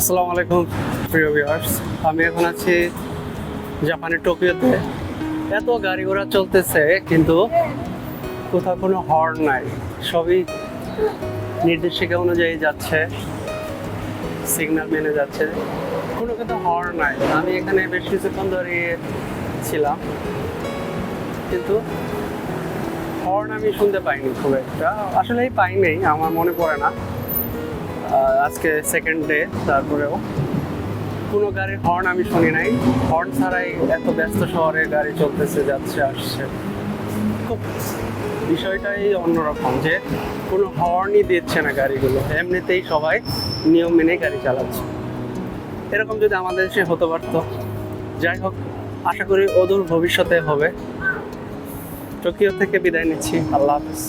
আসসালামু আলাইকুম, প্রিয় ভিউয়ার্স আমি এখন আছি জাপানের টোকিওতে। এত গাড়ি ঘোড়া চলতেছে, কিন্তু কোথাও কোনো হর্ন নাই। সবই নির্দেশিকা অনুযায়ী যাচ্ছে সিগন্যাল মেনে যাচ্ছে। কোনো কিন্তু হর্ন নাই। আমি এখানে বেশ কিছুক্ষণ দাঁড়িয়ে ছিলাম, কিন্তু হর্ন আমি শুনতে পাইনি খুব একটা। আসলেই পাইনি আমার মনে পড়ে না। আজকে সেকেন্ড ডে তারপরেও কোনো গাড়ির হর্ন আমি শুনি নাই। হর্ন ছাড়াই এত ব্যস্ত শহরে গাড়ি চলতেছে, যাচ্ছে, আসছে। খুব বিষয়টাই অন্যরকম যে কোনো হর্নই দিচ্ছে না গাড়িগুলো। এমনিতেই সবাই নিয়ম মেনেই গাড়ি চালাচ্ছে। এরকম যদি আমাদের দেশে হতে পারতো। যাই হোক, আশা করি অদূর ভবিষ্যতে হবে। টোকিও থেকে বিদায় নিচ্ছি। আল্লাহ হাফিজ।